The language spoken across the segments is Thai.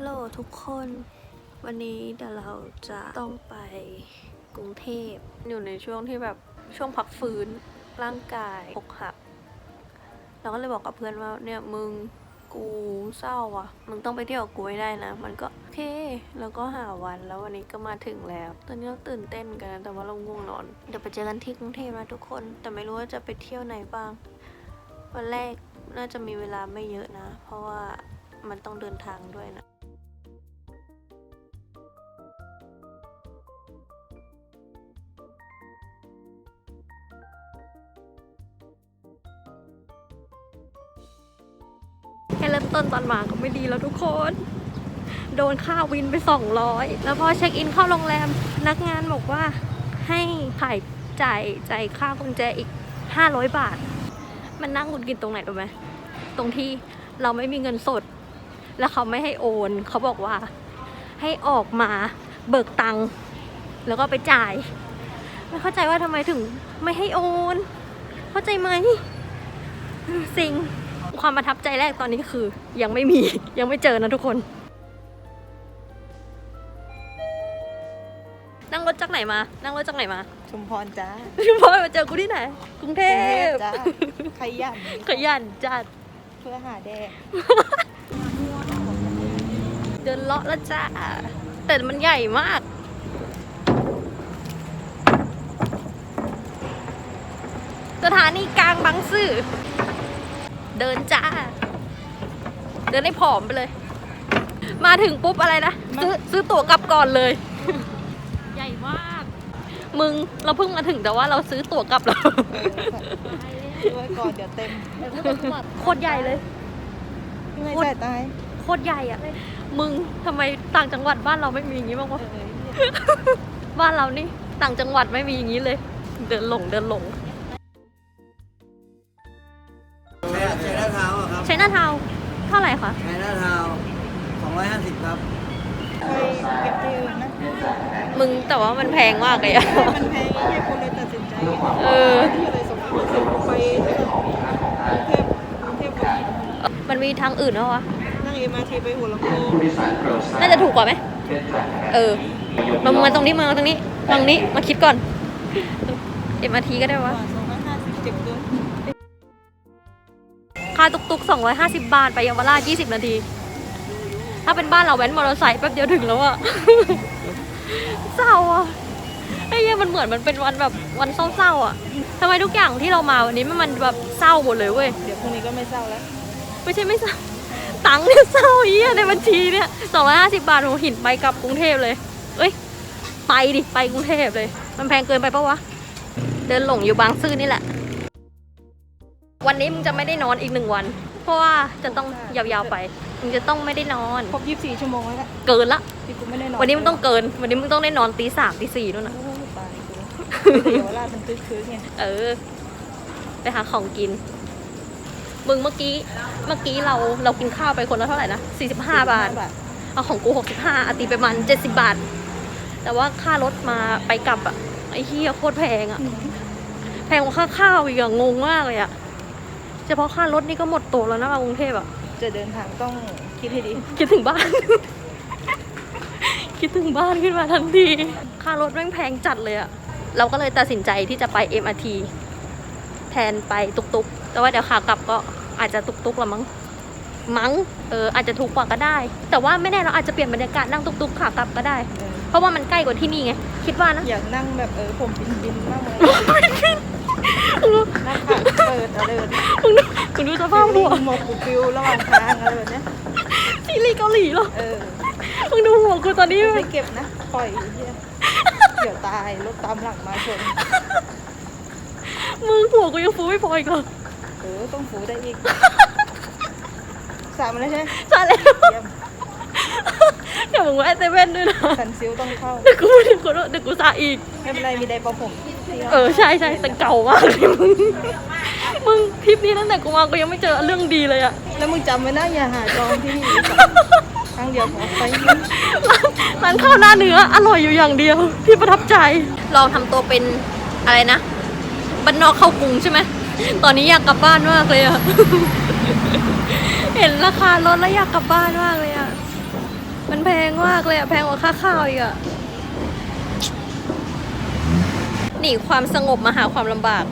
ฮัลโหลทุกคน วันนี้เดี๋ยวเราจะต้องไปกรุงเทพ อยู่ในช่วงที่แบบช่วงพักฟื้นร่างกายอกหัก เราก็เลยบอกกับเพื่อนว่าเนี่ยมึงกูเศร้าอะ มึงต้องไปเที่ยวกูให้ได้นะ มันก็โอเค แล้วก็หาวันแล้ววันนี้ก็มาถึงแล้ว ตอนนี้เราตื่นเต้นกันแต่ว่าเราง่วงนอน เดี๋ยวไปเจอกันที่กรุงเทพนะทุกคน แต่ไม่รู้ว่าจะไปเที่ยวไหนบ้าง วันแรกน่าจะมีเวลาไม่เยอะนะ เพราะว่ามันต้องเดินทางด้วยนะ ริ่มต้นตอนมาก็ไม่ดีแล้วทุกคน โดนค่าวินไป 200 แล้วพอเช็คอินเข้าโรงแรมพนักงานบอกว่าให้ถ่ายจ่ายจ่ายค่ากุญแจอีก 500 บาท มันนั่งกุนกินตรงไหนรู้ไหมตรงที่เราไม่มีเงินสด แล้วเขาไม่ให้โอน เขาบอกว่า ให้ออกมาเบิกตังค์แล้วก็ไปจ่ายไม่เข้าใจว่าทำไมถึงไม่ให้โอน เข้าใจไหมสิ่ง ความประทับใจแรกตอนนี้คือ ยังไม่มียังไม่เจอนะทุกคน นั่งรถจากไหนมา นั่งรถจากไหนมาชุมพรจ้าพี่พลอยมาเจอกูที่ไหน กรุงเทพจ้าขยันขยันจัดเพื่อหาแดกเดินเลาะแล้วจ้าแต่มันใหญ่มากสถานีกลางบางซื่อ เดินจ้า เดินให้ผอมไปเลย มาถึงปุ๊บอะไรนะ ซื้อซื้อตั๋วกลับก่อนเลย ใหญ่มาก มึงเราเพิ่งมาถึงแต่ว่าเราซื้อตั๋วกลับแล้วด้วยก่อนเดี๋ยวเต็มโคตรใหญ่เลยยังไงจ่ายตายโคตรใหญ่อะมึงทำไมต่างจังหวัดบ้านเราไม่มีอย่างนี้บ้างวะเออบ้านเรานี่ต่างจังหวัดไม่มีอย่างนี้เลย เดินหลงเดินหลง ช้หน้าเท้าเท่าไหร่คะใช้หน้าเท้า250 ครับไปเก็บที่อื่นนะ มึงแต่ว่ามันแพงมากเลยอะมันแพงแค่คนเลยตัดสินใจ เออที่เลยสมมติซื้อไปกรุงเทพกรุงเทพหัวหินมันมีทางอื่นเหรอวะ นั่งเอ็มอาร์ทีไปหัวลำโพงน่าจะถูกกว่าไหม เออ มามาตรงนี้มาตรงนี้ ตรงนี้ มาคิดก่อนเอ็มอาทีก็ได้กวะว่าสองร้อยห้าสิบเจ็ดตัว ค่าตุกตุก250 บาท ไปเยาวราช20 นาที ถ้าเป็นบ้านเราแว้นมอเตอร์ไซค์แป๊บเดียวถึงแล้วอะเศร้าอะไอ้เหี้ยมันเหมือนมันเป็นวันแบบวันเศร้าๆอะทำไมทุกอย่างที่เรามาวันนี้มันมันแบบเศร้าหมดเลยเว้ย เดี๋ยวพรุ่งนี้ก็ไม่เศร้าแล้ว ไม่ใช่ไม่เศร้า ตังค์เนี่ยเศร้าเหี้ยในบัญชีเนี่ย250 บาทหัวหินไปกลับกรุงเทพเลย เอ้ย ไปดิ ไปกรุงเทพเลย มันแพงเกินไปปะวะ เดินหลงอยู่บางซื่อนี่แหละ วันนี้มึงจะไม่ได้นอนอีกหนึ่งวัน เพราะว่าจะต้องยาวๆไป มึงจะต้องไม่ได้นอน ครบยี่สิบสี่ชั่วโมงแล้วแหละเกินละ ที่กูไม่ได้นอนวันนี้มึงต้องเกิน วันนี้มึงต้องได้นอนตีสามตีสี่นู่นนะ โอ้ยตายกูเดี๋ยวเวลามันตึ๊กคืนไงเออ ไปหาของกิน มึงเมื่อกี้ เมื่อกี้เราเรากินข้าวไปคนละเท่าไหร่นะ45 บาท เอาของกู65อาตีไปมัน70 บาท แต่ว่าค่ารถมาไปกลับอะไอ้เฮียโคตรแพงอะแพงกว่าค่าข้าวอีกอะงงมากเลยอะ เฉพาะค่ารถนี่ก็หมดตัวแล้วนะมากรุงเทพอะจะเดินทางต้องคิดให้ดี คิดถึงบ้าน คิดถึงบ้านขึ้นมาทันที ค่ารถแม่งแพงจัดเลยอะเราก็เลยตัดสินใจที่จะไป MRT แทนไปตุกๆ แต่ว่าเดี๋ยวขากลับก็อาจจะตุกๆละมั้ง มั้ง เอออาจจะถูกกว่าก็ได้ แต่ว่าไม่แน่เราอาจจะเปลี่ยนบรรยากาศนั่งตุกๆขากลับก็ได้เออเพราะว่ามันใกล้กว่าที่นี่ไง คิดว่านะ อยากนั่งแบบเออผมบินบินๆบ้างเลยนั่งขาเปิด อะไรแบบเนี้ยคุณดูคุณดูสภาพหัวหมกกูฟิวระหว่างทางอะไรแบบเนี้ยซีรีส์เกาหลีเหรอเออมึงดูหัวกูตอนนี้ไม่เก็บนะ ปล่อยไอ้เหี้ยเดี๋ยวตายรถตามหลังมาชนมึงหัวกูยังฟูไม่พออีกเหรอเออต้องฝูได้อีกสามแล้วใช่ไหมใช่แล้วเยี่ยมเดี๋ยวมึงแวะเซเว่นด้วยนะสันซิลต้องเข้าเดี๋ยวกูเดี๋ยวกูเดี๋ยวกูซาอีกไม่เป็นไรมีไดร์เป่าผมที่รา เออใช่ใช่แต่เก่ามากเลยมึงมึงทริปนี้ตั้งแต่กูมากูยังไม่เจอเรื่องดีเลยอะแล้วมึงจำไว้นะอย่าหาจองที่นี่อีกครั้งเดียวขอไปนี่ร้านร้านข้าวหน้าเนื้ออร่อยอยู่อย่างเดียวที่ประทับใจลองทำตัวเป็นอะไรนะบ้านนอกเข้ากรุงใช่ไหมตอนนี้อยากกลับบ้านมากเลยอะเห็นราคารถแล้วอยากกลับบ้านมากเลยอะมันแพงมากเลยอะแพงกว่าค่าข้าวอีกอะ หนีความสงบมาหาความลำบาก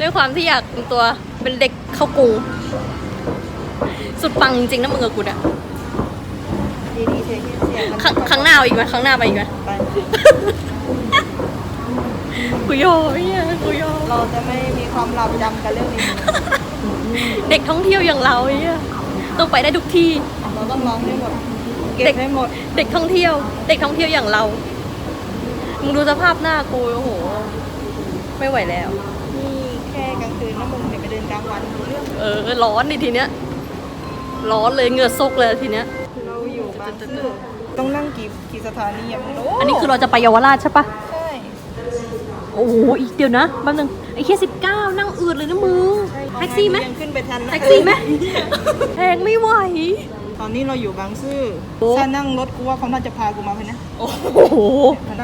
ด้วยความที่อยากเป็นตัวเป็นเด็กเข้ากรุงสุดปังจริงๆนะมึงกับกูเนี่ยดีดีๆเสียงเสียงมันครั้งครั้งหน้าเอาอีกไหมครั้งหน้าไปอีกไหมไปกูยอมเนี่ยกูยอมเราจะไม่มีความหลับจำกับเรื่องนี้ เด็กท่องเที่ยวอย่างเราเนี่ยต้องไปได้ทุกที่ เราต้องร้องให้หมดเก็เด็บกให้หมด เด็กท่องเที่ยว เด็กท่องเที่ยวอย่างเรา มึงดูสภาพหน้ากูโอ้โห ไม่ไหวแล้ว นี่แค่กลางคืนนะมึงเนี่ยไปเดินกลางวันรู้เรื่องเออ ร้อนดิทีเนี้ย ร้อนเลยเหงื่อซกเลยทีเนี้ย เราอยู่บางซื่อต้องนั่งกี่กี่สถานีอะมึงรู้อันนี้คือเราจะไปเยาวราชใช่ปะใช่โอ้โหอีกเดียวนะแป๊บนึงไอ้แค่สิบเก้านั่งอืดเลยนะมึงแท็กซี่ไหมยังขึ้นไปทันนะแท็กซี่ไหมแพงไม่ไหว ตอนนี้เราอยู่บางซื่อโอ้ ถ้านั่งรถกูว่าเขาน่าจะพากูมาไปนะ โอ้โห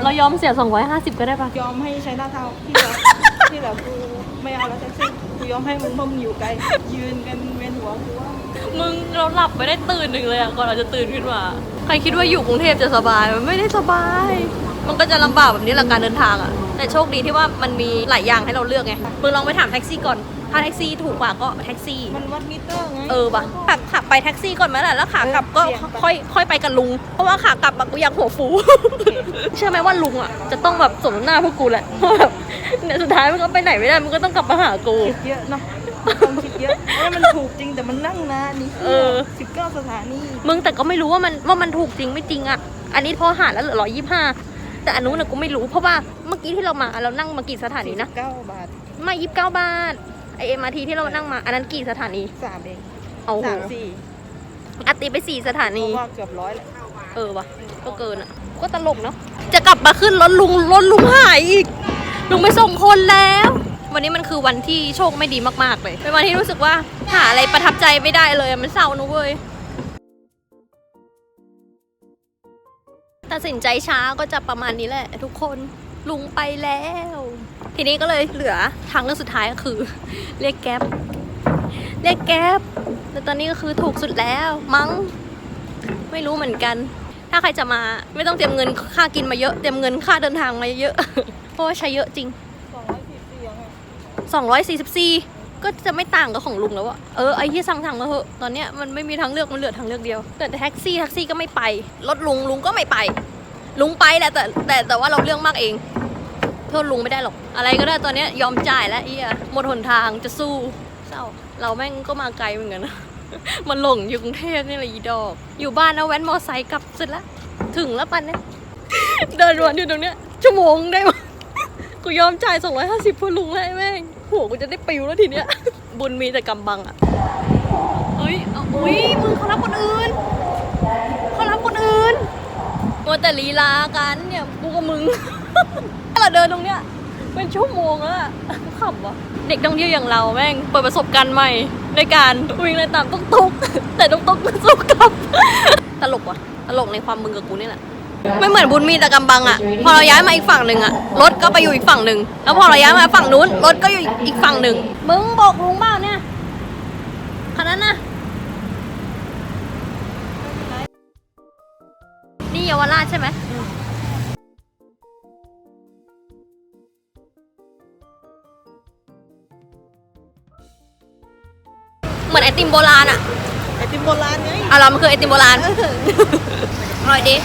เรายอมเสีย 250 ก็ได้ปะยอมให้ใช้หน้าเท้าที่เหลือ ที่เหลือกูไม่เอาแล้วแท็กซี่กูยอมให้มึงเพราะมึงอยู่ไกล ยืนกันเวียนหัวกูว่ามึงเราหลับไปได้ตื่นหนึ่งเลยอะก่อนเราจะตื่นขึ้นมา ใครคิดว่าอยู่กรุงเทพจะสบาย มันไม่ได้สบาย มันก็จะลำบากแบบนี้แหละการเดินทางอะแต่โชคดีที่ว่ามันมีหลายอย่างให้เราเลือกไงมึงลองไปถามแท็กซี่ก่อน ถ้าแท็กซี่ถูกกว่าก็แท็กซี่ มันวัดมิเตอร์ไงเออปะขับขับไปแท็กซี่ก่อนไหมล่ะแล้วขากลับก็เออเสี่ยงไปค่อยค่อยไปกับลุง เพราะว่าขากลับอะกูอยากหัวฟู เชื่อไหมว่าลุงอะจะต้องแบบสมน้ำหน้าพวกกูแหละเพราะแบบเนี่ยสุดท้ายมันก็ไปไหนไม่ได้มันก็ต้องกลับมาหากูคิดเยอะเนาะต้องคิดเยอะเพราะมันถูกจริงแต่มันนั่งนานนี่เออสิบเก้าสถานีมึงแต่ก็ไม่รู้ว่ามันว่ามันถูกจริงไม่จริงอะอันนี้พอหารแล้วเหลือร้อยยี่ห้าแต่อันนู้นน่ะกูไม่รู้เพราะว่าเมื่อกี้ที่เรามาเรานั่งมากี่สถานีนะเก้าบาทมายี่สิบเก้าบาท ไอเอ็มอาร์ทีที่เรานั่งมา อันนั้นกี่สถานีสามเองเอาโหสามสี่อัดตีไปสี่สถาเพนี ราะว่าเกือบร้อยแหละเออวะก็เกินอะก็ตลกเนาะจะกลับมาขึ้นรถลุงรถลุงหายอีก ลุงไปส่งคนแล้ว วันนี้มันคือวันที่โชคไม่ดีมากๆเลย เป็นวันที่รู้สึกว่าหาอะไรประทับใจไม่ได้เลยมันเศร้านะเว้ยตัดสินใจช้าก็จะประมาณนี้แหละ ทุกคนลุงไปแล้ว ทีนี้ก็เลยเหลือทางเลือกสุดท้ายก็คือ เรียกแก๊ปเรียกแก๊ปแต่ตอนนี้ก็คือถูกสุดแล้วมั้งไม่รู้เหมือนกัน ถ้าใครจะมาไม่ต้องเตรียมเงินค่ากินมาเยอะเตรียมเงินค่าเดินทางมาเยอะเพราะว่าใช้เยอะจริงสองร้อยสี่สิบสี่ไง244ก็จะไม่ต่างกับของลุงแล้วอะเออไอ้ที่สั่งสั่งมาเหอะตอนเนี้ยมันไม่มีทางเลือกมันเหลือทางเลือกเดียวแต่แท็กซี่แท็กซี่ก็ไม่ไปรถลุงลุงก็ไม่ไป ลุงไปแหละแต่แต่แต่ว่าเราเรื่องมากเอง โทษลุงไม่ได้หรอก อะไรก็ได้ตอนเนี้ยยอมจ่ายแล้วเอียหมดหนทางจะสู้เศร้าเราแม่งก็มาไกลเหมือนกันนะมันหลงอยู่กรุงเทพนี่แหละอีดอก อยู่บ้านนะแว้นมอไซค์กลับเสร็จแล้วถึงแล้วปันเนี่ยเดินวนอยู่ตรงเนี้ยชั่วโมงได้ปะกูยอมจ่าย250เพื่อลุงแล้วแม่งหัวกูจะได้ปิวแล้วทีเนี้ย บุญมีแต่กำบังอะเอ้ยเอาอุ้ยมึงเขารับคนอื่นเขารับคนอื่นมัวแต่ลีลากันเนี่ยกูกับมึง เราเดินตรงเนี้ยเป็นชั่วโมงแล้วอะขำวะเด็กต้องเที่ยวอย่างเราแม่งเปิดประสบการณ์ใหม่ในการวิ่งเลยตามตุ๊กตุ๊กแต่ตุ๊กตุ๊กก็สู้กลับ ตลกว่ะตลกในความมึงกับกูนี่แหละไม่เหมือนบุญมีแต่กำบังอะพอเราย้ายมาอีกฝั่งหนึ่งอะรถก็ไปอยู่อีกฝั่งหนึ่งแล้วพอเราย้ายมาฝั่งนู้นรถก็อยู่อีกฝั่งหนึ่งมึงบอกลุงเปล่าเนี่ยคันนั้นนะนี่เยาวราชใช่ไหม มือนไอติมโบราณอะไอติมโบราณไงเอาเรามันคือไอติมโบราณอร่อยดี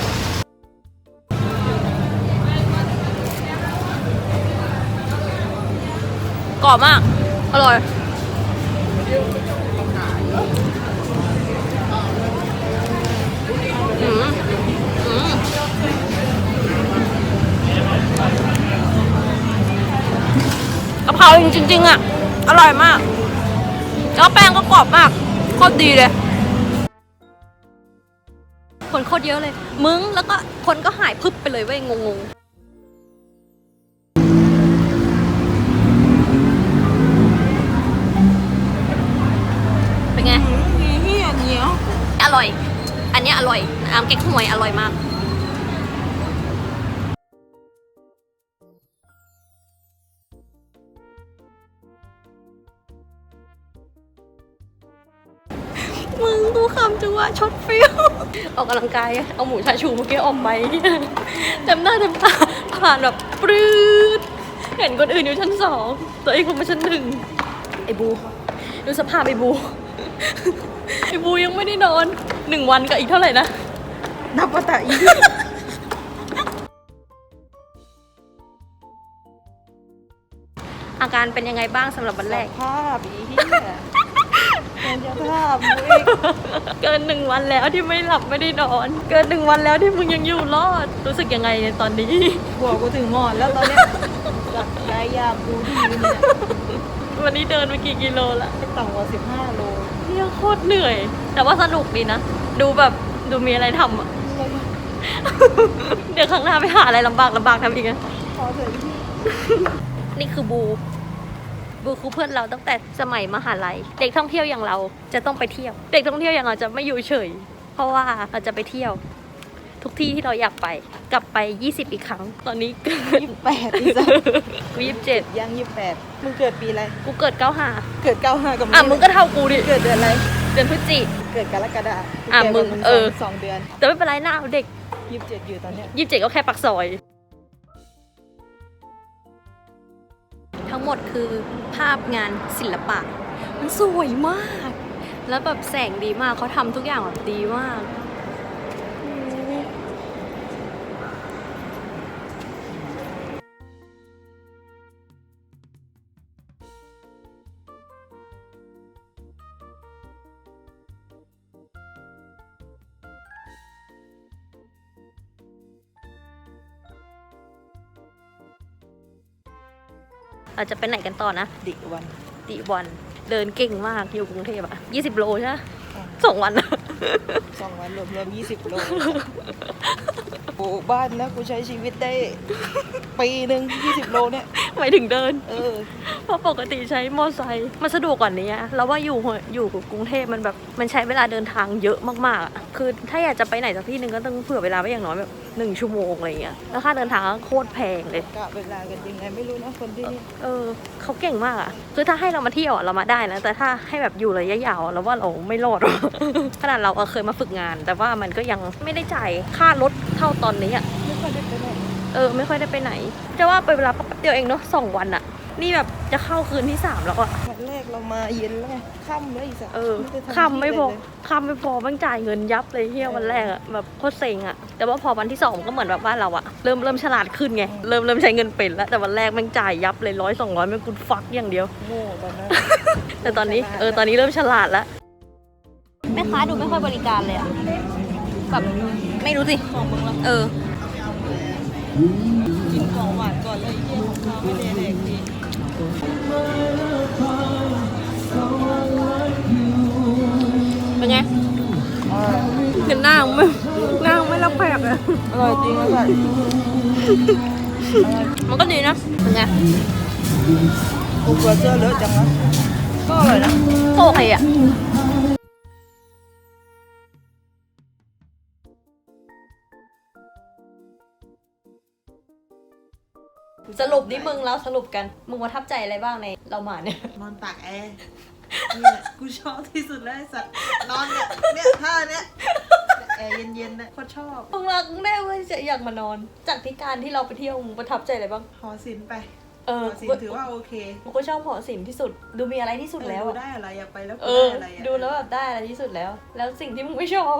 กรอบมาก อร่อยอืมอืมกะเพราจริงๆอะ อร่อยมาก แล้วแป้งก็กรอบมากโคตรดีเลย คนโคตรเยอะเลย มึงแล้วก็คนก็หายพึบไปเลยเว้ยงงๆเป็นไงมีเหี้ยเหนียวอร่อย อันเนี้ยอร่อยน้ำเก๊กฮวยอร่อยมาก มึงกูคำจังวะช็อตฟิลออกกำลังกายอะเอาหมูชาชูเมื่อกี้ออกไปเต็มหน้าเต็มตาผ่านแบบปรื๊ดเห็นคนอื่นอยู่ชั้นสองตัวเองคงมาชั้นหนึ่งไอ้บูดูสภาพไอ้บูไอ้บูยังไม่ได้นอนหนึ่งวันกับอีกเท่าไหร่นะนับว่าแต่อีอาการเป็นยังไงบ้างสำหรับวันแรกภาพอีเหี้ยเป็น จะภาพมึงเองเกินหนึ่งวันแล้วที่ไม่หลับไม่ได้นอน เกินหนึ่งวันแล้วที่มึงยังอยู่รอด รู้สึกยังไงในตอนนี้ หัวกูถึงหมอนแล้วตอนเนี้ยหลับกายยามกูที่ยืนเนี่ยวันนี้เดินไปกี่กิโลละไม่ต่ำกว่า15โลเที่ยโคตรเหนื่อย แต่ว่าสนุกดีนะ ดูแบบดูมีอะไรทำอะเดี๋ยวครั้งหน้าไปหาอะไรลำบากลำบากทำอีกอะพอเถอะพี่ นี่คือบู บูคือเพื่อนเราตั้งแต่สมัยมหาลัย เด็กท่องเที่ยวอย่างเราจะต้องไปเที่ยว เด็กท่องเที่ยวอย่างเราจะไม่อยู่เฉย เพราะว่าเราจะไปเที่ยว ทุกที่ที่เราอยากไป กลับไป 20 อีกครั้ง ตอนนี้เกิดยี่สิบแปดอีสัสกูยี่สิบเจ็ดยังยี่สิบแปดมึงเกิดปีอะไร กูเกิดเก้าห้าเกิดเก้าห้ากับอะมึงก็เท่ากูดิ เกิดเดือนอะไร เดือนพฤศจิ เกิดกรกฎาคอะแก่กว่ามึงเออสองเดือน แต่ไม่เป็นไรหน้าเด็กยี่สิบเจ็ดอยู่ตอนเนี้ยยี่สิบเจ็ดก็แค่ปักซอย ทั้งหมดคือภาพงานศิลปะ มันสวยมาก แล้วแบบแสงดีมากเขาทำทุกอย่างแบบดีมาก เราจะไปไหนกันต่อนะ ดิวัน ดิวัน เดินเก่งมากอยู่กรุงเทพอะ20โลใช่ไหมอะสองวันอะ สองวันรวมรวมยี่สิบโลโอ้บ้านนะ กูใช้ชีวิตได้ปีหนึ่งยี่สิบโลเนี่ย หมายถึงเดิน เออ เพราะปกติใช้มอไซค์มันสะดวกกว่านี้อะเราว่าอยู่หัวอยู่กรุงเทพมันแบบมันใช้เวลาเดินทางเยอะมากๆอะคือถ้าอยากจะไปไหนสักที่หนึ่งก็ต้องเผื่อเวลาไว้อย่างน้อยแบบหนึ่งชั่วโมงอะไรเงี้ยแล้วค่าเดินทางก็โคตรแพงเลย กะเวลากันยังไงไม่รู้นะคนที่นี่เออเขาเก่งมากอะคือถ้าให้เรามาเที่ยวอะเรามาได้นะแต่ถ้าให้แบบอยู่ระยะยาวอะเราว่าเราไม่รอดหรอก ขนาดเราอะเคยมาฝึกงาน แต่ว่ามันก็ยังไม่ได้จ่ายค่ารถเท่าตอนนี้อะไม่ค่อยได้ไปไหนเออไม่ค่อยได้ไปไหน จะว่าไปเวลาแป๊บเดียวเองเนาะสองวันอะนี่แบบจะเข้าคืนที่สามแล้วอะวันแรกเรามาเย็นแล้วไงค่ำแล้วอีกสักเออด้ทำคำไม่พอที่เลยคำไม่พอมันจ่ายเงินยับเลยเฮียวันแรกอะแบบโคตรเซ็งอะแต่ว่าพอวันที่สองก็เหมือนแบบว่าเราอะเริ่มเริ่มฉลาดขึ้นไงเริ่มเริ่มใช้เงินเป็นแล้วแต่วันแรกมันจ่ายยับเลยร้อยสองร้อยมันกูฟักอย่างเดียวโง่ตอนนั้นแต่ตอนนี้เออตอนนี้เริ่มฉลาดแล้วแม่ ค้าดูไม่ค่อยบริการเลยอะแบบไม่รู้สิของมึงละเออ กินของหวานก่อนเลยเยี่ยของข้าวไม่ได้แดกดีเป็นไงเห็นหน้ามึงไหมหน้ามึงไม่รับแขกเลยอร่อยจริงอร่อยมันก็ดีนะเป็นไงกูกลัวเสื้อเลอะจังนะก็อร่อยนะก็โอเคอะ สรุปนี่มึงแล้วสรุปกัน มึงประทับใจอะไรบ้างในเรามาเนี่ย นอนตากแอร์เนี่ยกูชอบที่สุดแล้วไอ้สัตว์นอนเนี่ยเนี่ยท่าเนี่ยแอร์เย็นๆนะโคตรชอบมึงรักแน่เว้ยจะอยากมานอน จากที่การที่เราไปเที่ยวมึงประทับใจอะไรบ้าง หอศิลป์ไปเอหออศิลป์ถือว่าโอเคกูก็ชอบหอศิลป์ที่สุด ดูมีอะไรที่สุดแล้วเออดูอะได้อะไรอยากไปแล้วเอกูอได้อะไรอะดูแล้วแบบได้อะไรที่สุดแล้ว แล้วสิ่งที่มึงไม่ชอบ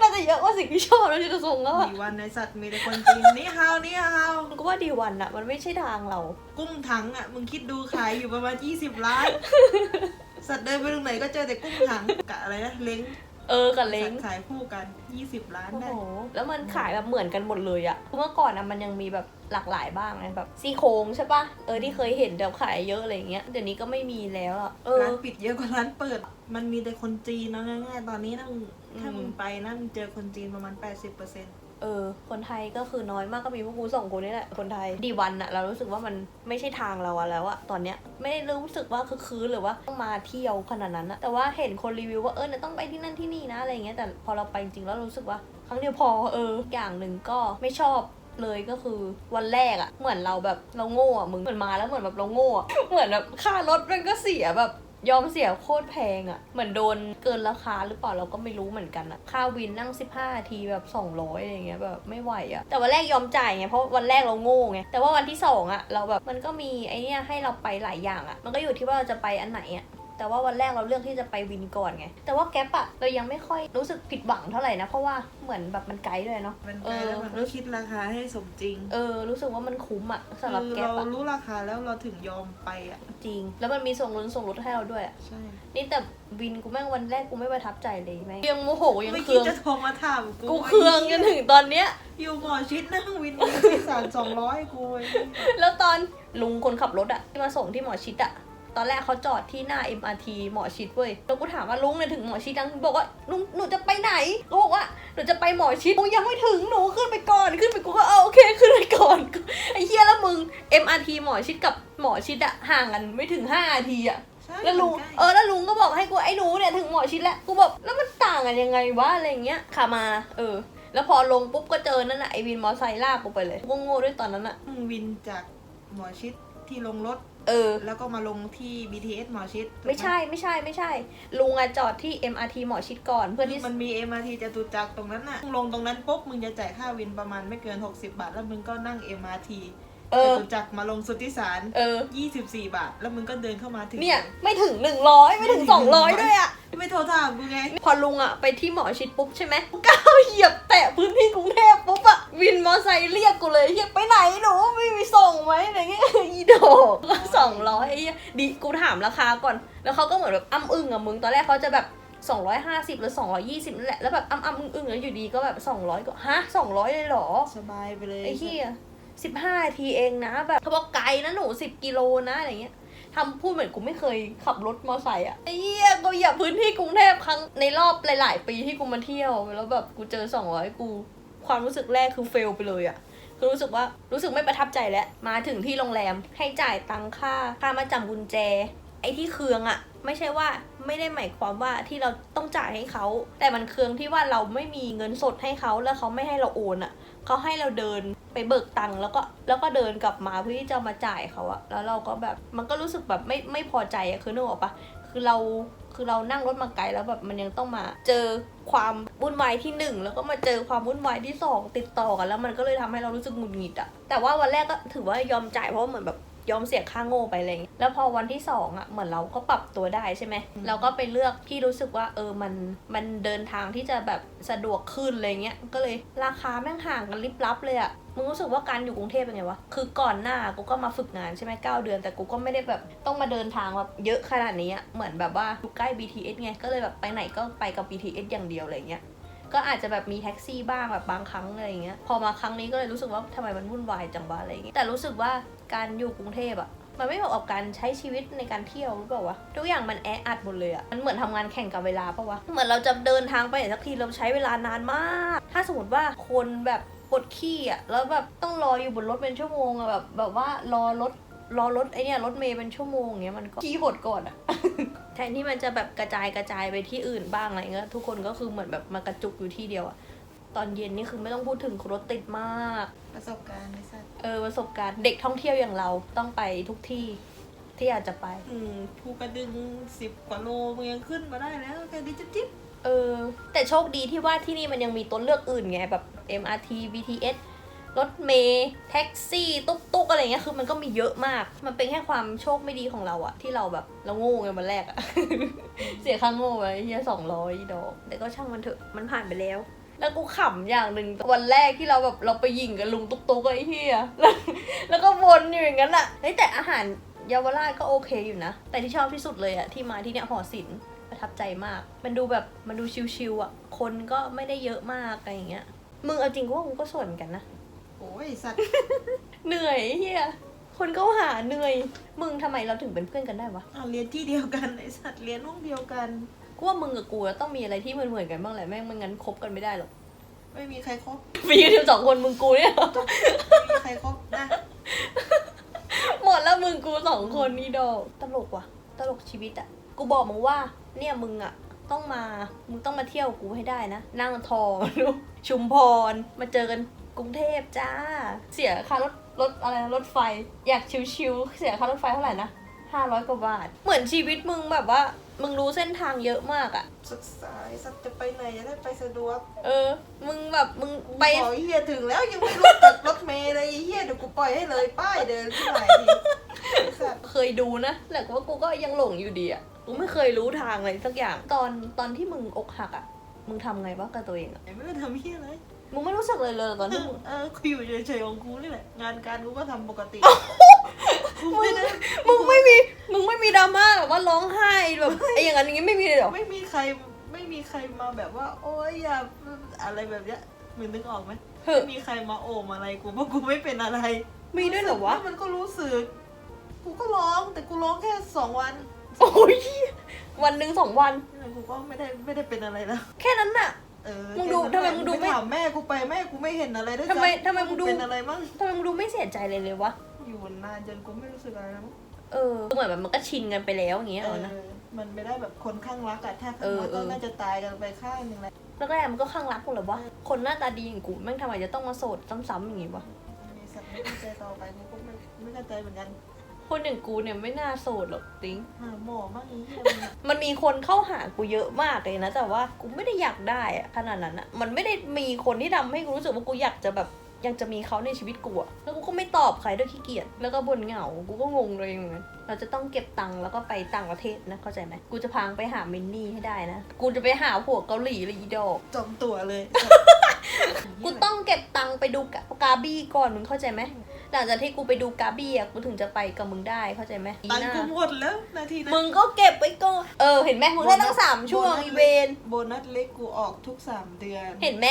น่าจะเยอะกว่าสิ่งที่ชอบแล้วที่จะส่งแล้วอะดีวันในสัตว์มีแต่คนจริงนี่ฮาวนี่ฮาวกูว่าดีวันอะมันไม่ใช่ทางเรา กุ้งถังอะมึงคิดดูขายอยู่ประมาณ 20 ล้าน สัตว์เดินไปตรงไหนก็เจอแต่กุ้งถังกะอะไรนะเล้งเออกับเล้ง สัตว์ขายคู่กัน 20 ล้านโอ้ได้ โห แล้วมันขายแบบเหมือนกันหมดเลยอะเมื่อก่อนอะมันยังมีแบบ หลากหลายบ้างนะแบบซี่โครงใช่ปะเออที่เคยเห็นเดี๋ยวขายเยอะอะไรอย่างเงี้ยเดี๋ยวนี้ก็ไม่มีแล้วอะเออ ร้านปิดเยอะกว่าร้านเปิด มันมีแต่คนจีนเนาะง่ายๆ ตอนนี้นะมึงอืมถ้ามึงไปนะมึงเจอคนจีนประมาณ 80%เออ คนไทยก็คือน้อยมากก็มีพวกกูสองคนนี่แหละ คนไทยดีวันอะเรารู้สึกว่ามันไม่ใช่ทางเราอะแล้วอะตอนเนี้ยไม่ได้รู้สึกว่าคือคืนหรือว่าต้องมาเที่ยวขนาดนั้นอะแต่ว่าเห็นคนรีวิวว่าเออเนี่ยต้องไปที่นั่นที่นี่นะอะไรอย่างเงี้ยแต่พอเราไปจริงๆแล้วรู้สึกว่า ครั้งเดียวพอเอออย่างหนึ่งก็ไม่ชอบ เลยก็คือวันแรกอะเหมือนเราแบบเราโง่อะมึงเหมือนมาแล้วเหมือนแบบเราโง่อะเหมือนแบบค่ารถมันก็เสียแบบยอมเสียโคตรแพงอะเหมือนโดนเกินราคาหรือเปล่าเราก็ไม่รู้เหมือนกันอะค่าวินนั่ง 15 ทีแบบ 200อะไรเงี้ยแบบไม่ไหวอะแต่วันแรกยอมจ่ายไงเพราะวันแรกเราโง่ไง แต่ว่าวันที่สองอะเราแบบมันก็มีไอเนี้ยให้เราไปหลายอย่างอะมันก็อยู่ที่ว่าเราจะไปอันไหนอะ แต่ว่าวันแรกเราเลือกที่จะไปวินก่อนไง แต่ว่าแก๊ปอะเรายังไม่ค่อยรู้สึกผิดหวังเท่าไหร่นะ เพราะว่าเหมือนแบบมันไกด์ด้วยเนาะมันเอไกลอแล้วมันก็รู้คิดราคาให้สมจริง เออ รู้สึกว่ามันคุ้มอะสำหรับคือแก๊ปเราอะรู้ราคาแล้วเราถึงยอมไปอะจริง แล้วมันมีส่งลดส่งลดให้เราด้วยอะใช่ นี่แต่วินกูแม่งวันแรกกูไม่ประทับใจเลยแม่งยังโมโหยังไม่เคืคิดองจะโทรมาถามกูกูเคืองจนถึงตอนเนี้ยอยู่หมอชิดนั่งวินที่สามสองร้อยกูไอ้แล้วตอนลุงคนขับรถอะที่มาส่งที่หมอชิดอะ ตอนแรกเขาจอดที่หน้า MRT หมอชิดเว้ย แล้วกูถามว่าลุงเนี่ยถึงหมอชิดยังบอกว่าลุงหนูจะไปไหนเขาบอกว่าหนูจะไปหมอชิดหนูยังไม่ถึงหนูขึ้นไปก่อนขึ้นไปกูก็เอาโอเคขึ้นไปก่อนไอ้เฮียแล้วมึง MRT หมอชิดกับหมอชิดอะห่างกันไม่ถึง5นาทีอะใช่แล้วลุงมันใกเออแล้วลุงก็บอกให้กูไอ้หนูเนี่ยถึงหมอชิดแล้วกูบอกแล้วมันต่างกันยังไงวะอะไรอย่างเงี้ยขามา เออ แล้วพอลงปุ๊บก็เจอนั่นน่ะไอวินมอไซค์ลากกูไปเลยกูก็โง่ด้วยตอนนั้นอะมึงวินจากหมอชิดที่ลงรถ เออ แล้วก็มาลงที่ BTS หมอชิดถูกหไม่ใช่ไม่ใช่ไม่ใช่ ลุงอะจอดที่ MRT หมอชิดก่อนเพื่อที่มันมี MRT จตุจักรตรงนั้นน่ะมึงลงตรงนั้นปุ๊บมึงจะจ่ายค่าวินประมาณไม่เกิน 60 บาท แล้วมึงก็นั่ง MRT เอจอตุจักรมาลงสุทธิสารเออ24บาท แล้วมึงก็เดินเข้ามาถึงเนี่ยไม่ถึงหนึ่งร้อยไม่ถึงสองร้อยด้วยอะ ไม่โทรถามกูไง พอลุงอะไปที่หมอชิดปุ๊บใช่ไหมกูก้าวเหยียบแตะพื้นที่กรุงเทพปุ๊บอะวินมอไซค์เรียกกูเลยเฮียไปไหนหนูไม่มีส่งไหมอะไรเงี้ยอีดอกก็สองร้อยดีกูถามราคาก่อน แล้วเขาก็เหมือนแบบอ้ำอึ้งอะมึงตอนแรกเขาจะแบบ250 หรือ 220นั่นแหละ แล้วแบบอ้ำอ้ำอึ้งอึ้งแล้วอยู่ดีก็แบบ 200ก็ฮะ 200 เลยเหรอ สบายไปเลยไอ้เหี้ย สิบห้าทีเองนะแบบเขาบอกไกลนะหนูสิบกิโลนะอะไรเงี้ยทำพูดเหมือนกูไม่เคยขับรถมอไซค์อะไอ้เหี้ยกูเหยียบพื้นที่กรุงเทพครั้งในรอบหลาย ๆ ปีที่กูมาเที่ยว แล้วแบบกูเจอสองร้อยกูความรู้สึกแรกคือเฟลไปเลยอะคือรู้สึกว่ารู้สึกไม่ประทับใจแล้วมาถึงที่โรงแรมให้จ่ายตังค่าค่ามาจำกุญแจ ไอ้ที่เคืองอะไม่ใช่ว่าไม่ได้หมายความว่าที่เราต้องจ่ายให้เขาแต่มันเคืองที่ว่าเราไม่มีเงินสดให้เขาแล้วเขาไม่ให้เราโอนอะ เขาให้เราเดินไปเบิกตังค์แล้วก็แล้วก็เดินกลับมาเพื่อที่จะมาจ่ายเขาอะแล้วเราก็แบบมันก็รู้สึกแบบไม่ไม่พอใจอะคือนึกออกปะคือเราคือเรานั่งรถมาไกลแล้วแบบมันยังต้องมา เจอความวุ่นวายที่หนึ่งแล้วก็มาเจอความวุ่นวายที่สองติดต่อกันแล้วมันก็เลยทำให้เรารู้สึกหงุดหงิดอะแต่ว่าวันแรกก็ถือว่ายอมจ่ายเพราะเหมือนแบบ ยอมเสียค่าโง่ไปอะไรอย่างเงี้ยแล้วพอวันที่สองอะเหมือนเราก็ปรับตัวได้ใช่ไหมเราก็ไปเลือกที่รู้สึกว่าเออมันมันเดินทางที่จะแบบสะดวกขึ้นอะไรเงี้ยก็เลยราคาแม่งห่างกันลิบลับเลยอะมึงรู้สึกว่าการอยู่กรุงเทพเป็นไงวะ คือก่อนหน้ากูก็มาฝึกงานใช่ไหมเก้าเดือน แต่กูก็ไม่ได้แบบต้องมาเดินทางแบบเยอะขนาดนี้อะเหมือนแบบว่าอยู่ใกล้ BTS ไง ก็เลยแบบไปไหนก็ไปกับ BTS อย่างเดียวอะไรเงี้ย ก็อาจจะแบบมีแท็กซี่บ้างแบบบางครั้งอะไรอย่างเงี้ยพอมาครั้งนี้ก็เลยรู้สึกว่าทำไมมันวุ่นวายจังวะอะไรอย่างเงี้ยแต่รู้สึกว่าการอยู่กรุงเทพอะมันไม่เหมาะกับการใช้ชีวิตในการเที่ยวหรือเปล่าวะทุกอย่างมันแออัดหมดเลยอะมันเหมือนทำงานแข่งกับเวลาปะวะเหมือนเราจะเดินทางไปไหนสักทีเราใช้เวลานานมาก ถ้าสมมติว่าคนแบบปวดขี้อะแล้วแบบต้องรออยู่บนรถเป็นชั่วโมงอะแบบแบบว่ารอรถ รอรถไอเนี่ยรถเมย์เป็นชั่วโมงอย่างเงี้ยมันก็ขี้หดก่อนอะ แทนที่มันจะแบบกระจายกระจายไปที่อื่นบ้างอะไรเงี้ยทุกคนก็คือเหมือนแบบมากระจุกอยู่ที่เดียวอะตอนเย็นนี่คือไม่ต้องพูดถึงรถติดมาก ประสบการณ์ไอ้สัตว์เออประสบการณ์เด็กท่องเที่ยวอย่างเราต้องไปทุกที่ที่อยากจะไป อืมภูกระดึงสิบกว่าโลมึงยังขึ้นมาได้แล้วแค่นี้จิ๊บจิ๊บเออ แต่โชคดีที่ว่าที่นี่มันยังมีตัวเลือกอื่นไงแบบ MRT BTS รถเมล์แท็กซี่ ตุ๊กตุ๊กอะไรเงี้ยคือมันก็มีเยอะมาก มันเป็นแค่ความโชคไม่ดีของเราอะที่เราแบบเราโง่ไงวันแรกอะเสียค่าโง่ไปเฮียสองร้อยดอก แต่ก็ช่างมันเถอะมันผ่านไปแล้ว แล้วกูขำอย่างหนึ่งวันแรกที่เราแบบเราไปยิงกับลุงตุ๊กตุ๊กไอ้เฮียแล้วก็วนอยู่อย่างนั้นอะเฮ้ยแต่อาหารเยาวราชก็โอเคอยู่นะ แต่ที่ชอบที่สุดเลยอะที่มาที่เนี่ยหอศิลป์ประทับใจมาก มันดูแบบมันดูชิวๆอะคนก็ไม่ได้เยอะมากอะไรอย่างเงี้ยมึงเอาจริงกูว่ามึงก็สวยเหมือนกันนะ ยสัตว์ เหนื่อยเฮียคนก็หาเหนื่อย มึงทำไมเราถึงเป็นเพื่อนกันได้วะเอาเรียนที่เดียวกันไอ้สัตว์เรียนห้องเดียวกัน กูว่ามึงกับกูอะต้องมีอะไรที่เหมือนๆกันบ้างแหละแม่งไม่งั้นคบกันไม่ได้หรอกไม่มีใครครบมีกันอยู่สองคนมึงกูเนี่ย ไม่มีใครครบนะหมดแล้วมึงกูสองคนนี่ดอกตลกว่ะ ตลกชีวิตอะกูบอกมึงว่า เนี่ยมึงอะต้องมา มึงต้องมาเที่ยวกูให้ได้นะ นั่งทอดูชุมพร มาเจอกัน กรุงเทพจ้า เสียค่ารถรถอะไรนะรถไฟ อยากชิวๆเสียค่ารถไฟเท่าไหร่นะห้าร้อยกว่าบาท เหมือนชีวิตมึงแบบว่า มึงรู้เส้นทางเยอะมากอะศึกษาไอ้สัตว์จะไปไหนจะได้ไปสะดวกเออ มึงแบบมึงไปบอกไอ้เฮียถึงแล้วยังไม่รู้จักรถเมล์เลยไอ้เฮียเดี๋ยวกูปล่อยให้เลยป้ายเดินที่ไหนดีไอ้สัตว์เคยดูนะแต่ว่ากูก็ยังหลงอยู่ดีอะกูไม่เคยรู้ทางเลยสักอย่าง ตอนตอนที่มึงอกหักอะมึงทำไงบ้างกับตัวเองอะ ไอ้ไม่ได้ทำเฮียอะไร มึงไม่รู้สึกเลยเลยตอนที่มึงเออกูอยู่เฉยๆของกูนี่แหละงานการกูก็ทำปกติกูมึไม่งได้มึงไม่มีมึงไม่มีดราม่าแบบว่าร้องไห้แบบไอ้อย่างนั้นอย่างงี้ไม่มีเลยเหรอไม่มีใครไม่มีใครมาแบบว่า โอ๊ยอย่าอะไรแบบเนี้ยมึงนึกออกไหมเฮ้ยไม่มีใครมาโอมอะไรกูเพราะกูไม่เป็นอะไร มีด้วยเหรอวะสึกมันก็รู้สึก กูก็ร้องแต่กูร้องแค่สองวันโอ้ยวันหนึ่งสองวันกูก็ไม่ได้ไม่ได้เป็นอะไรแล้วแค่นั้นน่ะ เออมึงดูทำไมมึงดูไม่ถามแม่กูไปแม่กูไม่เห็นอะไรด้วยทำไมซ้ำทำไมมึงดู เป็นอะไรมั้งทำไมมึงดูไม่เสียใจเลยเลยวะ อยู่นานจนกูไม่รู้สึกอะไรแล้วมั้งเออเหมือนแบบมันก็ชินกันไปแล้วอย่างเงี้ยเอเหรออนะมันไม่ได้แบบคนข้างรักอะถ้าเอข้างอรักก็เออน่าจะตายกันไปข้างหนึ่งแหละแล้วก็แอมนก็ข้างรักกูเหรอวะ คนหน้าตาดีอย่างกูแม่งทำไมจะต้องมาโสดซ้ำๆอย่างงี้วะ มีสัตว์ไม่เข้าใจต่อไปกูก็ไม่ไม่เข้าใจเหมือนกัน คนอย่างกูเนี่ยไม่น่าโสดหรอกติ๊ง หาหมอบ้างอีเหี้ยมึงอะมันมีคนเข้าหากูเยอะมากเลยนะ แต่ว่ากูไม่ได้อยากได้อะขนาดนั้นอะมันไม่ได้มีคนที่ทำให้กูรู้สึกว่ากูอยากจะแบบอยากจะมีเขาในชีวิตกูอะแล้วกูก็ไม่ตอบใครด้วยขี้เกียจแล้วก็บ่นเหงากูก็งงเลยเหมือนกันเราจะต้องเก็บตังค์แล้วก็ไปต่างประเทศนะเข้าใจไหมกูจะพางไปหามินนี่ให้ได้นะกูจะไปหาผัวเกาหลีเลยอีดอก จอมตัวเลยกูต้องเก็บตังค์ไปดูกากาบี้ก่อนมึงเข้าใจไหม หลังจากที่กูไปดูกาบี้อะกูถึงจะไปกับมึงได้เข้าใจไหมตังค์อีกูน่าหมดแล้วนาทีนั้นมึงก็เก็บไว้ก่อนเออเห็นไหมมึงได้ตั้งสามช่วงอีเวนโบนัสเล็กกูออกทุกสามเดือน เห็นไหม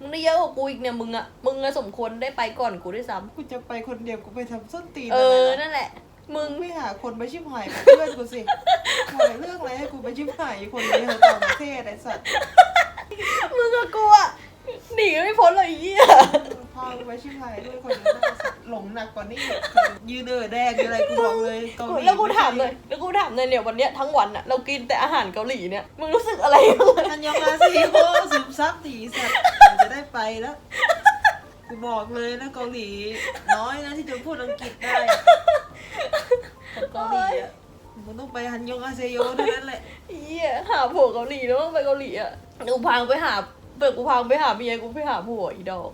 มึงได้เยอะกว่ากูอีกเนี่ยมึงอะมึงอะสมควรได้ไปก่อนกูด้วยซ้กูจะไปคนเดียวกูไปทำส้นตีนำเออะไรอล่ะนั่นแหละ มึงไม่หาคนไปชิบหายกับเพื่อนกูสิหายเรื่องอะไรให้กูไปชิบหายอยู่คนเดียวต่างประเทศไอ้สัตว์มึงกับกูอะหนีไม่พ้นเลยไอ้เหี้ย พากูไปชิบหายด้วยคนเดียวน่าสัตว์หลงหนักกว่านี้อีกยืนเออแดงอยู่อะไรกูบอกเลยเกาหลีแล้วกูถามเลยแล้วกูถามเลยเนี่ยวันเนี้ยทั้งวันอะเรากินแต่อาหารเกาหลีเนี่ยมึงรู้สึกอะไรบ้างทันยองอาซีโอซึมซับตีสัตว์มันจะได้ไปแล้วกูบอกเลยนะเกาหลี น้อยนะที่จะพูดอังกฤษได้คนเกาหลีอะมึงต้องไปฮันยองอาเซโยเท่านั้นแหละเหี้ยหาผัวเกาหลีแล้วต้องไปเกาหลีอะกูพางไปหาเปิดกูพางไปหาเมียกูไปหาผัวอีดอก